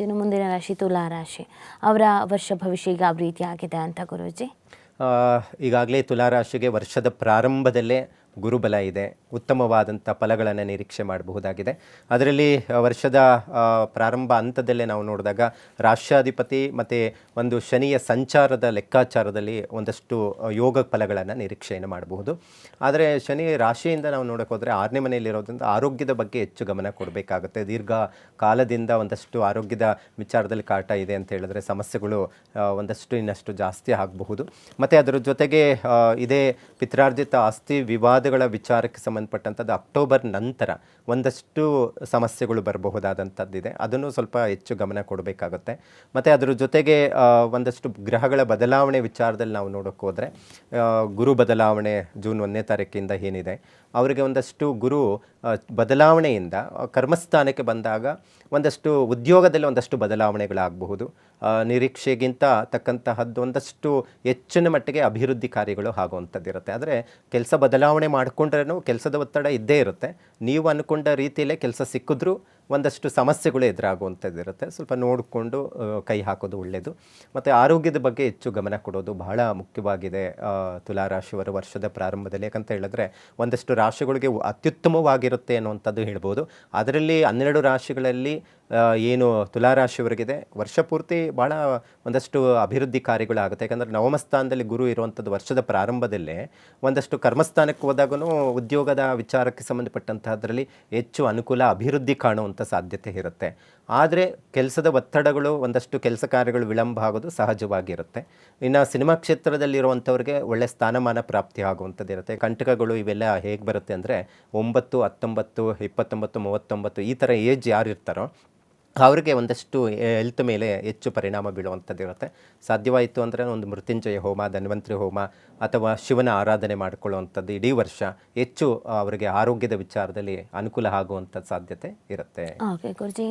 ಇನ್ನು ಮುಂದಿನ ರಾಶಿ? ತುಲಾ ರಾಶಿ. ಅವರ ವರ್ಷ ಭವಿಷ್ಯ ಈಗ ಯಾವ ರೀತಿ ಆಗಿದೆ ಅಂತ ಗುರುಜಿ. ಈಗಾಗಲೇ ತುಲಾರಾಶಿಗೆ ವರ್ಷದ ಪ್ರಾರಂಭದಲ್ಲೇ ಗುರುಬಲ ಇದೆ, ಉತ್ತಮವಾದಂಥ ಫಲಗಳನ್ನು ನಿರೀಕ್ಷೆ ಮಾಡಬಹುದಾಗಿದೆ. ಅದರಲ್ಲಿ ವರ್ಷದ ಪ್ರಾರಂಭ ಹಂತದಲ್ಲೇ ನಾವು ನೋಡಿದಾಗ ರಾಷ್ಟ್ರಾಧಿಪತಿ ಮತ್ತು ಒಂದು ಶನಿಯ ಸಂಚಾರದ ಲೆಕ್ಕಾಚಾರದಲ್ಲಿ ಒಂದಷ್ಟು ಯೋಗ ಫಲಗಳನ್ನು ನಿರೀಕ್ಷೆಯನ್ನು ಮಾಡಬಹುದು. ಆದರೆ ಶನಿ ರಾಶಿಯಿಂದ ನಾವು ನೋಡೋಕೆ ಹೋದರೆ ಆರನೇ ಮನೆಯಲ್ಲಿರೋದ್ರಿಂದ ಆರೋಗ್ಯದ ಬಗ್ಗೆ ಹೆಚ್ಚು ಗಮನ ಕೊಡಬೇಕಾಗುತ್ತೆ. ದೀರ್ಘ ಕಾಲದಿಂದ ಒಂದಷ್ಟು ಆರೋಗ್ಯದ ವಿಚಾರದಲ್ಲಿ ಕಾಟ ಇದೆ ಅಂತ ಹೇಳಿದ್ರೆ ಸಮಸ್ಯೆಗಳು ಒಂದಷ್ಟು ಇನ್ನಷ್ಟು ಜಾಸ್ತಿ ಆಗಬಹುದು. ಮತ್ತು ಅದರ ಜೊತೆಗೆ ಇದೇ ಪಿತ್ರಾರ್ಜಿತ ಆಸ್ತಿ ವಿವಾದಗಳ ವಿಚಾರಕ್ಕೆ ಸಂಬಂಧಪಟ್ಟಂಥದ್ದು ಅಕ್ಟೋಬರ್ ನಂತರ ಒಂದಷ್ಟು ಸಮಸ್ಯೆಗಳು ಬರಬಹುದಾದಂಥದ್ದಿದೆ. ಅದನ್ನು ಸ್ವಲ್ಪ ಹೆಚ್ಚು ಗಮನ ಕೊಡಬೇಕಾಗುತ್ತೆ. ಮತ್ತು ಅದರ ಜೊತೆಗೆ ಒಂದಷ್ಟು ಗ್ರಹಗಳ ಬದಲಾವಣೆ ವಿಚಾರದಲ್ಲಿ ನಾವು ನೋಡೋಕ್ಕೆ ಹೋದರೆ ಗುರು ಬದಲಾವಣೆ ಜೂನ್ ಒಂದನೇ ತಾರೀಕಿಂದ ಏನಿದೆ. ಅವರಿಗೆ ಒಂದಷ್ಟು ಗುರು ಬದಲಾವಣೆಯಿಂದ ಕರ್ಮಸ್ಥಾನಕ್ಕೆ ಬಂದಾಗ ಒಂದಷ್ಟು ಉದ್ಯೋಗದಲ್ಲಿ ಒಂದಷ್ಟು ಬದಲಾವಣೆಗಳಾಗಬಹುದು. ನಿರೀಕ್ಷೆಗಿಂತ ತಕ್ಕಂತಹದ್ದು ಒಂದಷ್ಟು ಹೆಚ್ಚಿನ ಮಟ್ಟಿಗೆ ಅಭಿವೃದ್ಧಿ ಕಾರ್ಯಗಳು ಆಗುವಂಥದ್ದು ಇರುತ್ತೆ. ಆದರೆ ಕೆಲಸ ಬದಲಾವಣೆ ಮಾಡಿಕೊಂಡ್ರೂ ಕೆಲಸದ ಒತ್ತಡ ಇದ್ದೇ ಇರುತ್ತೆ. ನೀವು ಅಂದ್ಕೊಂಡ ರೀತಿಯಲ್ಲೇ ಕೆಲಸ ಸಿಕ್ಕಿದ್ರೂ ಒಂದಷ್ಟು ಸಮಸ್ಯೆಗಳು ಎದುರಾಗುವಂಥದ್ದು ಇರುತ್ತೆ. ಸ್ವಲ್ಪ ನೋಡಿಕೊಂಡು ಕೈ ಹಾಕೋದು ಒಳ್ಳೆಯದು ಮತ್ತು ಆರೋಗ್ಯದ ಬಗ್ಗೆ ಹೆಚ್ಚು ಗಮನ ಕೊಡೋದು ಬಹಳ ಮುಖ್ಯವಾಗಿದೆ ತುಲಾರಾಶಿಯವರು ವರ್ಷದ ಪ್ರಾರಂಭದಲ್ಲಿ. ಯಾಕಂತ ಹೇಳಿದ್ರೆ ಒಂದಷ್ಟು ರಾಶಿಗಳಿಗೆ ಅತ್ಯುತ್ತಮವಾಗಿರುತ್ತೆ ಅನ್ನುವಂಥದ್ದು ಹೇಳ್ಬೋದು. ಅದರಲ್ಲಿ ಹನ್ನೆರಡು ರಾಶಿಗಳಲ್ಲಿ ಏನು ತುಲಾರಾಶಿಯವರಿಗಿದೆ, ವರ್ಷ ಪೂರ್ತಿ ಭಾಳ ಒಂದಷ್ಟು ಅಭಿವೃದ್ಧಿ ಕಾರ್ಯಗಳಾಗುತ್ತೆ. ಯಾಕಂದರೆ ನವಮಸ್ಥಾನದಲ್ಲಿ ಗುರು ಇರುವಂಥದ್ದು ವರ್ಷದ ಪ್ರಾರಂಭದಲ್ಲೇ ಒಂದಷ್ಟು ಕರ್ಮಸ್ಥಾನಕ್ಕೆ ಹೋದಾಗೂ ಉದ್ಯೋಗದ ವಿಚಾರಕ್ಕೆ ಸಂಬಂಧಪಟ್ಟಂತಹದ್ರಲ್ಲಿ ಹೆಚ್ಚು ಅನುಕೂಲ, ಅಭಿವೃದ್ಧಿ ಕಾಣುವಂಥ ಸಾಧ್ಯತೆ ಇರುತ್ತೆ. ಆದರೆ ಕೆಲಸದ ಒತ್ತಡಗಳು, ಒಂದಷ್ಟು ಕೆಲಸ ಕಾರ್ಯಗಳು ವಿಳಂಬ ಆಗೋದು ಸಹಜವಾಗಿರುತ್ತೆ. ಇನ್ನು ಸಿನಿಮಾ ಕ್ಷೇತ್ರದಲ್ಲಿರುವಂಥವ್ರಿಗೆ ಒಳ್ಳೆ ಸ್ಥಾನಮಾನ ಪ್ರಾಪ್ತಿ ಆಗುವಂಥದ್ದು ಇರುತ್ತೆ ಕಂಟಕಗಳು ಇವೆಲ್ಲ ಹೇಗೆ ಬರುತ್ತೆ ಅಂದರೆ ಒಂಬತ್ತು, ಹತ್ತೊಂಬತ್ತು, ಇಪ್ಪತ್ತೊಂಬತ್ತು, ಮೂವತ್ತೊಂಬತ್ತು ಈ ಥರ ಏಜ್ ಯಾರು ಇರ್ತಾರೋ ಅವರಿಗೆ ಒಂದಷ್ಟು ಹೆಲ್ತ್ ಮೇಲೆ ಹೆಚ್ಚು ಪರಿಣಾಮ ಬೀಳುವಂಥದ್ದು ಇರುತ್ತೆ ಸಾಧ್ಯವಾಯಿತು ಅಂದರೆ ಒಂದು ಮೃತ್ಯುಂಜಯ ಹೋಮ, ಧನ್ವಂತರಿ ಹೋಮ ಅಥವಾ ಶಿವನ ಆರಾಧನೆ ಮಾಡಿಕೊಳ್ಳುವಂಥದ್ದು ಇಡೀ ವರ್ಷ ಹೆಚ್ಚು ಅವರಿಗೆ ಆರೋಗ್ಯದ ವಿಚಾರದಲ್ಲಿ ಅನುಕೂಲ ಆಗುವಂಥ ಸಾಧ್ಯತೆ ಇರುತ್ತೆ.